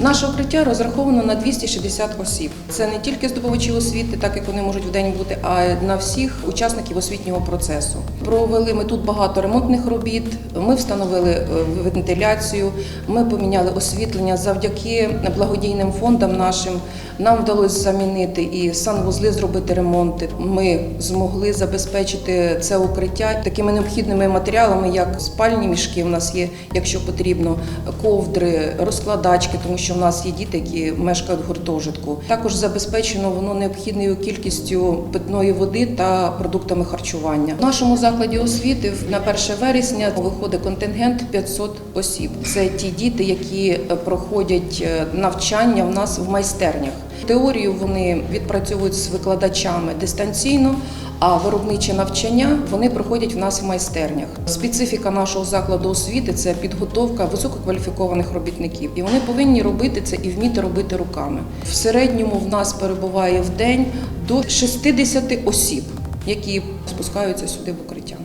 Наше укриття розраховано на 260 осіб. Це не тільки здобувачі освіти, так як вони можуть в день бути, а на всіх учасників освітнього процесу. Провели ми тут багато ремонтних робіт. Ми встановили е, вентиляцію, ми поміняли освітлення завдяки благодійним фондам нашим. Нам вдалося замінити і санвузли, зробити ремонти. Ми змогли забезпечити це укриття такими необхідними матеріалами, як спальні мішки. У нас є, якщо потрібно, ковдри, розкладачки, тому що в нас є діти, які мешкають в гуртожитку. Також забезпечено воно необхідною кількістю питної води та продуктами харчування. В нашому закладі освіти на 1 вересня виходить контингент 500 осіб. Це ті діти, які е, проходять е, навчання в нас в майстернях. Теорію вони відпрацьовують з викладачами дистанційно, а виробниче навчання вони проходять в нас в майстернях. Специфіка нашого закладу освіти це підготовка висококваліфікованих робітників, і вони повинні робити це і вміти робити руками. В середньому в нас перебуває в день до 60 осіб, які спускаються сюди в укриття.